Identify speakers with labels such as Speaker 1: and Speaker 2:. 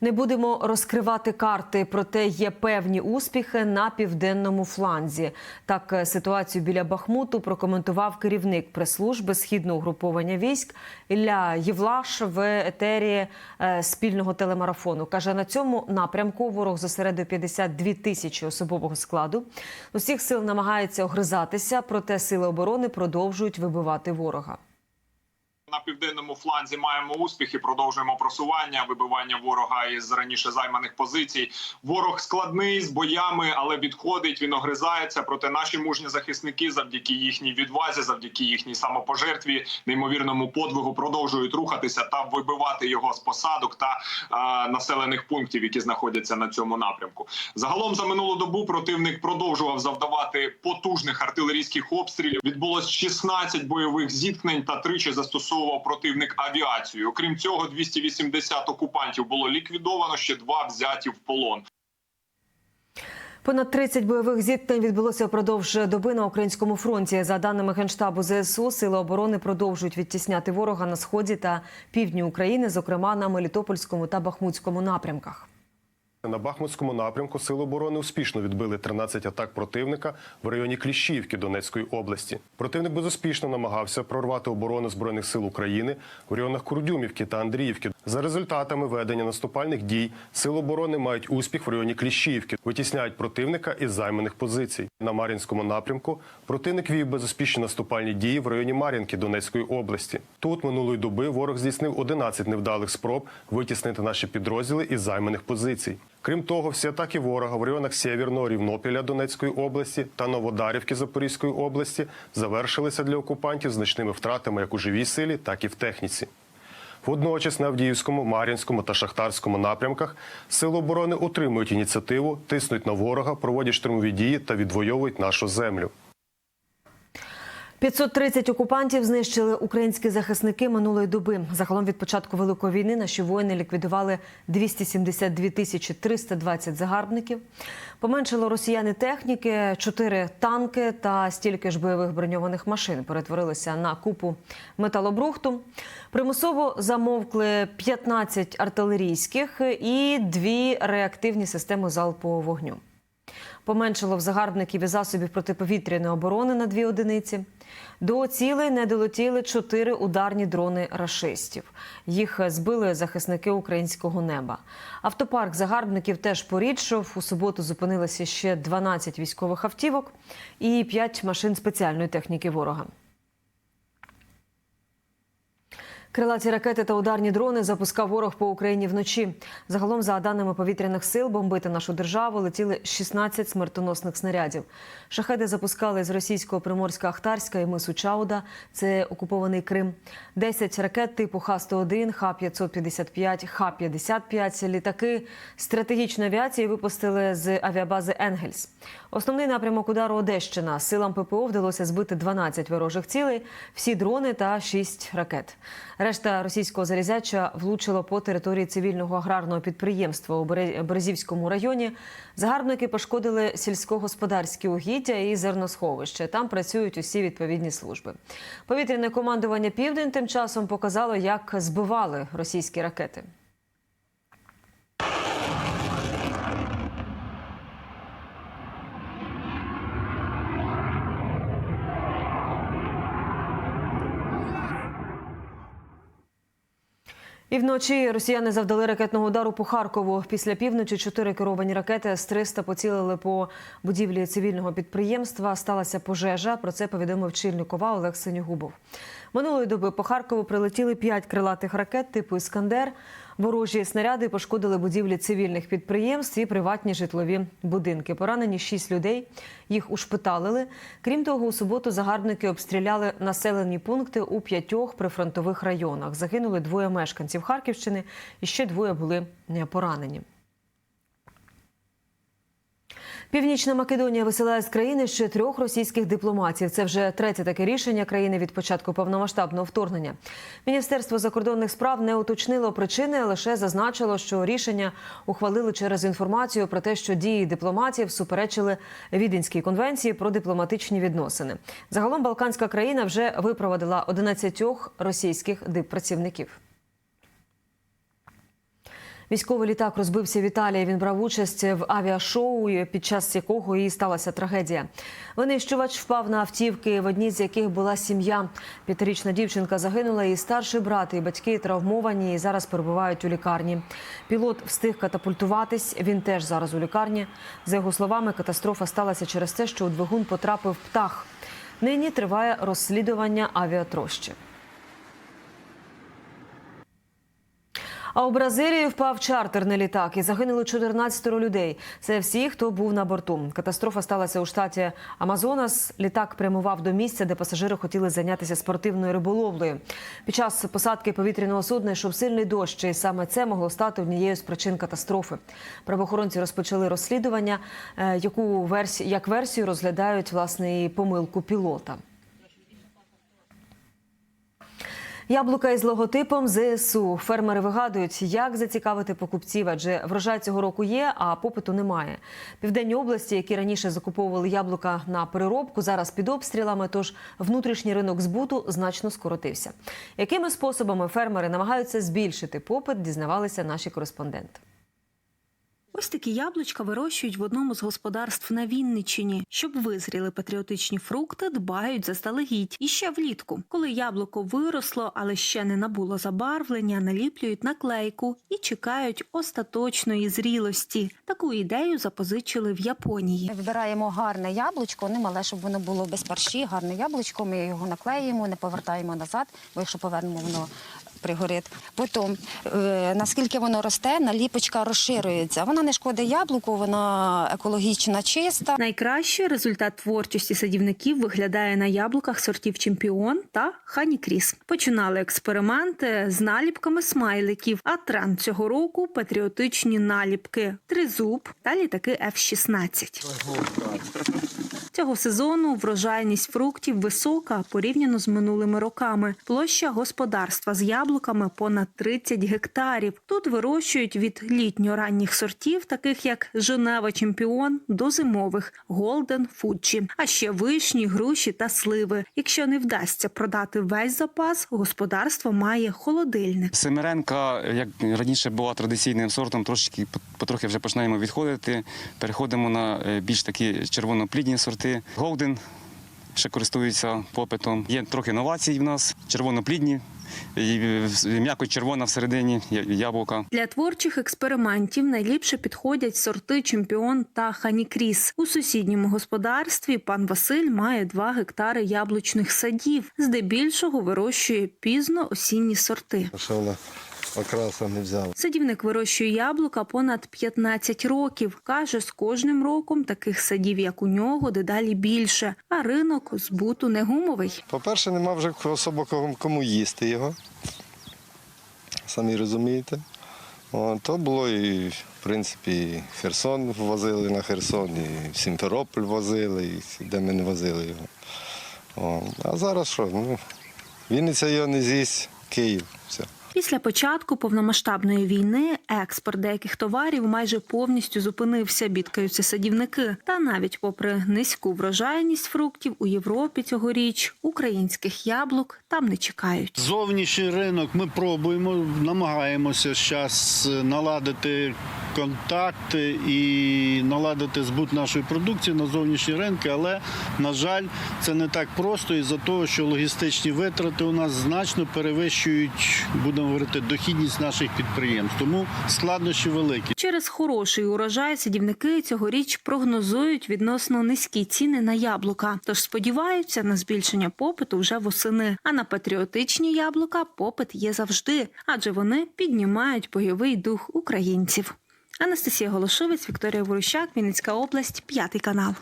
Speaker 1: Не будемо розкривати карти, проте є певні успіхи на південному фланзі. Так е, ситуацію біля Бахмуту прокоментував керівник прес-служби східного угруповання військ Ілля Євлаш в етері е, спільного телемарафону. каже, на цьому напрямку ворог зосередив 52 тисячі особового складу. Усіх сил намагається огризатися, проте сили оборони продовжують вибивати ворога.
Speaker 2: На південному фланзі маємо успіхи. Продовжуємо просування, вибивання ворога із раніше займаних позицій. Ворог складний з боями, але відходить. Він огризається. Проте наші мужні захисники, завдяки їхній відвазі, завдяки їхній самопожертві, неймовірному подвигу, продовжують рухатися та вибивати його з посадок та е, населених пунктів, які знаходяться на цьому напрямку. Загалом за минулу добу противник продовжував завдавати потужних артилерійських обстрілів. Відбулось 16 бойових зіткнень та тричі застосовував противник авіацію. Окрім цього, 280 окупантів було ліквідовано ще два взяті в полон.
Speaker 1: Понад 30 бойових зіткнень відбулося впродовж доби на українському фронті. За даними генштабу ЗСУ, сили оборони продовжують відтісняти ворога на сході та півдні України, зокрема на Мелітопольському та Бахмутському напрямках.
Speaker 3: На Бахмутському напрямку Сили оборони успішно відбили 13 атак противника в районі Кліщіївки Донецької області. Противник безуспішно намагався прорвати оборону збройних сил України в районах Курдюмівки та Андріївки. За результатами ведення наступальних дій Сили оборони мають успіх в районі Кліщіївки, витісняють противника із займаних позицій. На Мар'їнському напрямку противник вів безуспішні наступальні дії в районі Мар'їнки Донецької області. Тут минулої доби ворог здійснив 11 невдалих спроб витіснити наші підрозділи із займаних позицій. Крім того, всі атаки ворога в районах Сєвєрного Рівнопіля Донецької області та Новодарівки Запорізької області завершилися для окупантів значними втратами як у живій силі, так і в техніці. Водночас на Авдіївському, Мар'їнському та Шахтарському напрямках сили оборони утримують ініціативу, тиснуть на ворога, проводять штурмові дії та відвоюють нашу землю.
Speaker 1: 530 окупантів знищили українські захисники минулої доби. Загалом від початку великої війни наші воїни ліквідували 272 тисячі 320 загарбників. Поменшило росіяни техніки, 4 танки та стільки ж бойових броньованих машин перетворилися на купу металобрухту. Примусово замовкли 15 артилерійських і дві реактивні системи залпового вогню. Поменшило в загарбників і засобів протиповітряної оборони на дві одиниці. До цілей не долетіли чотири ударні дрони рашистів. Їх збили захисники українського неба. Автопарк загарбників теж порідшов. У суботу зупинилося ще 12 військових автівок і 5 машин спеціальної техніки ворога. Крилаті ракети та ударні дрони запускав ворог по Україні вночі. Загалом, за даними повітряних сил, бомбити нашу державу летіли 16 смертоносних снарядів. Шахеди запускали з російського приморська Ахтарська і мису Чауда. Це окупований Крим. 10 ракет типу Х-101, Х-555, Х-55, літаки стратегічної авіації випустили з авіабази Енгельс. Основний напрямок удару Одещина. Силам ППО вдалося збити 12 ворожих цілей, всі дрони та 6 ракет. Решта російського залізяча влучила по території цивільного аграрного підприємства у Бере- Березівському районі. Загарбники пошкодили сільськогосподарські угіддя і зерносховище. Там працюють усі відповідні служби. Повітряне командування Південь тим часом показало, як збивали російські ракети. І вночі росіяни завдали ракетного удару по Харкову. Після півночі чотири керовані ракети з 300 поцілили по будівлі цивільного підприємства. Сталася пожежа. Про це повідомив Чільникова Олег Синігубов. Минулої доби по Харкову прилетіли п'ять крилатих ракет типу Іскандер. Ворожі снаряди пошкодили будівлі цивільних підприємств і приватні житлові будинки. Поранені шість людей. Їх ушпиталили. Крім того, у суботу загарбники обстріляли населені пункти у п'ятьох прифронтових районах. Загинули двоє мешканців Харківщини, і ще двоє були поранені. Північна Македонія висилає з країни ще трьох російських дипломатів. Це вже третє таке рішення країни від початку повномасштабного вторгнення. Міністерство закордонних справ не уточнило причини, лише зазначило, що рішення ухвалили через інформацію про те, що дії дипломатів суперечили Віденській конвенції про дипломатичні відносини. Загалом Балканська країна вже випроводила 11 російських диппрацівників. Військовий літак розбився в Італії. Він брав участь в авіашоу, під час якого і сталася трагедія. Винищувач впав на автівки, в одній з яких була сім'я. П'ятирічна дівчинка загинула, і старший брат і батьки травмовані і зараз перебувають у лікарні. Пілот встиг катапультуватись. Він теж зараз у лікарні. За його словами, катастрофа сталася через те, що у двигун потрапив птах. Нині триває розслідування авіатрощі. А у Бразилії впав чартерний літак і загинули 14 людей. Це всі, хто був на борту. Катастрофа сталася у штаті Амазонас. Літак прямував до місця, де пасажири хотіли зайнятися спортивною риболовлею. Під час посадки повітряного судна йшов сильний дощ, і саме це могло стати однією з причин катастрофи. Правоохоронці розпочали розслідування, е, яку версію як версію розглядають власне і помилку пілота. Яблука із логотипом ЗСУ. Фермери вигадують, як зацікавити покупців, адже врожай цього року є, а попиту немає. Південні області, які раніше закуповували яблука на переробку, зараз під обстрілами. Тож внутрішній ринок збуту значно скоротився. Якими способами фермери намагаються збільшити попит, дізнавалися наші кореспонденти.
Speaker 4: Ось такі яблучка вирощують в одному з господарств на Вінниччині. Щоб визріли патріотичні фрукти, дбають заздалегідь. І ще влітку, коли яблуко виросло, але ще не набуло забарвлення, наліплюють наклейку і чекають остаточної зрілості. Таку ідею запозичили в Японії.
Speaker 5: Вибираємо гарне яблучко, не мале, щоб воно було без парші, гарне яблучко. Ми його наклеїмо, не повертаємо назад, бо якщо повернемо, воно пригорить. Потім, е, наскільки воно росте, наліпочка розширюється. Вона не шкодить яблуку, вона екологічна, чиста.
Speaker 4: Найкращий результат творчості садівників виглядає на яблуках сортів Чемпіон та Хані Кріс. Починали експерименти з наліпками смайликів, а тренд цього року патріотичні наліпки, тризуб та літаки F-16. Цього сезону врожайність фруктів висока порівняно з минулими роками. Площа господарства з яблуками понад 30 гектарів. Тут вирощують від літньо-ранніх сортів, таких як Женева Чемпіон, до зимових Голден Фуджі, а ще вишні, груші та сливи. Якщо не вдасться продати весь запас, господарство має холодильник.
Speaker 6: Семеренка, як раніше була традиційним сортом, трошки потрохи вже починаємо відходити. Переходимо на е, більш такі червоноплідні сорти. Голден ще користуються попитом. Є трохи новацій в нас, червоноплідні, м'яко червона всередині яблука.
Speaker 4: Для творчих експериментів найліпше підходять сорти Чемпіон та Ханікріс. У сусідньому господарстві пан Василь має 2 гектари яблучних садів. Здебільшого вирощує пізно осінні сорти.
Speaker 7: Що вона окраса не взяла.
Speaker 4: Садівник вирощує яблука понад 15 років. Каже, з кожним роком таких садів, як у нього, дедалі більше, а ринок збуту не гумовий.
Speaker 7: По-перше, нема вже особо кому- їсти його. Самі розумієте. О, то було і, в принципі, Херсон возили на Херсон, і в Сімферополь возили, і де ми не возили його. О, а зараз що? Ну, Вінниця його не з'їсть, Київ. Все.
Speaker 4: Після початку повномасштабної війни експорт деяких товарів майже повністю зупинився, бідкаються садівники. Та навіть попри низьку врожайність фруктів у Європі цьогоріч українських яблук там не чекають.
Speaker 8: Зовнішній ринок ми пробуємо, намагаємося зараз наладити контакти і наладити збут нашої продукції на зовнішні ринки, але, на жаль, це не так просто із-за того, що логістичні витрати у нас значно перевищують, будемо говорити, дохідність наших підприємств. Тому складнощі великі.
Speaker 4: Через хороший урожай садівники цьогоріч прогнозують відносно низькі ціни на яблука. Тож сподіваються на збільшення попиту вже восени. А на патріотичні яблука попит є завжди, адже вони піднімають бойовий дух українців. Анастасія Голошовець, Вікторія Ворущак, Вінницька область, п'ятий канал.